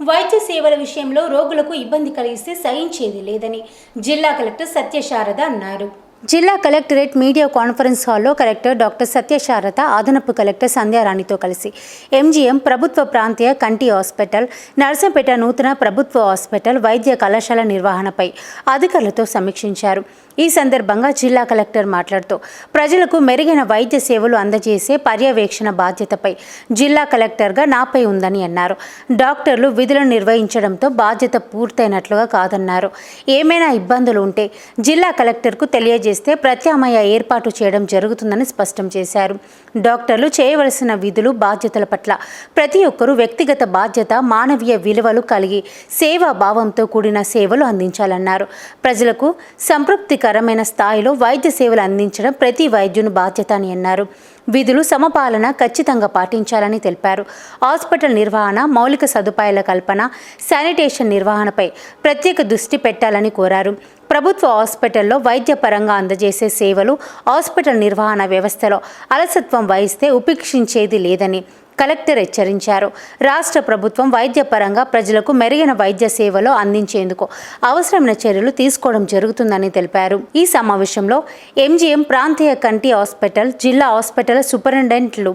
వైద్య సేవల విషయంలో రోగులకు ఇబ్బంది కలిగిస్తే సహించేది లేదని జిల్లా కలెక్టర్ సత్యశారద అన్నారు. జిల్లా కలెక్టరేట్ మీడియా కాన్ఫరెన్స్ హాల్లో కలెక్టర్ డాక్టర్ సత్యశారద అదనపు కలెక్టర్ సంధ్యారాణితో కలిసి ఎంజీఎం ప్రభుత్వ ప్రాంతీయ కంటి హాస్పిటల్ నర్సంపేట నూతన ప్రభుత్వ హాస్పిటల్ వైద్య కళాశాల నిర్వహణపై అధికారులతో సమీక్షించారు. ఈ సందర్భంగా జిల్లా కలెక్టర్ మాట్లాడుతూ ప్రజలకు మెరుగైన వైద్య సేవలు అందజేసే పర్యవేక్షణ బాధ్యతపై జిల్లా కలెక్టర్గా నాపై ఉందని అన్నారు. డాక్టర్లు విధులను నిర్వహించడంతో బాధ్యత పూర్తయినట్లుగా కాదన్నారు. ఏమైనా ఇబ్బందులు ఉంటే జిల్లా కలెక్టర్కు చేస్తే ప్రత్యామ్నాయ ఏర్పాటు చేయడం జరుగుతుందని స్పష్టం చేశారు. డాక్టర్లు చేయవలసిన విధులు బాధ్యతల పట్ల ప్రతి ఒక్కరూ వ్యక్తిగత బాధ్యత మానవీయ విలువలు కలిగి సేవా భావంతో కూడిన సేవలు అందించాలన్నారు. ప్రజలకు సంతృప్తికరమైన స్థాయిలో వైద్య సేవలు అందించడం ప్రతి వైద్యుని బాధ్యత అని అన్నారు. విధులు సమపాలన ఖచ్చితంగా పాటించాలని తెలిపారు. హాస్పిటల్ నిర్వహణ మౌలిక సదుపాయాల కల్పన శానిటేషన్ నిర్వహణపై ప్రత్యేక దృష్టి పెట్టాలని కోరారు. ప్రభుత్వ హాస్పిటల్లో వైద్యపరంగా అందజేసే సేవలు హాస్పిటల్ నిర్వహణ వ్యవస్థలో అలసత్వం వహిస్తే ఉపేక్షించేది లేదని కలెక్టర్ హెచ్చరించారు. రాష్ట్ర ప్రభుత్వం వైద్యపరంగా ప్రజలకు మెరుగైన వైద్య సేవలు అందించేందుకు అవసరమైన చర్యలు తీసుకోవడం జరుగుతుందని తెలిపారు. ఈ సమావేశంలో ఎంజీఎం ప్రాంతీయ కంటి హాస్పిటల్ జిల్లా హాస్పిటల్ సూపరింటెండెంట్లు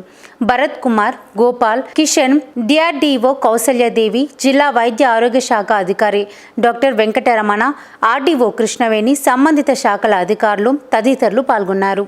భరత్ కుమార్ గోపాల్ కిషన్ డిఆర్డీఓ కౌసల్యదేవి జిల్లా వైద్య ఆరోగ్య శాఖ అధికారి డాక్టర్ వెంకటరమణ ఆర్డీఓ కృష్ణవేణి సంబంధిత శాఖల అధికారులు తదితరులు పాల్గొన్నారు.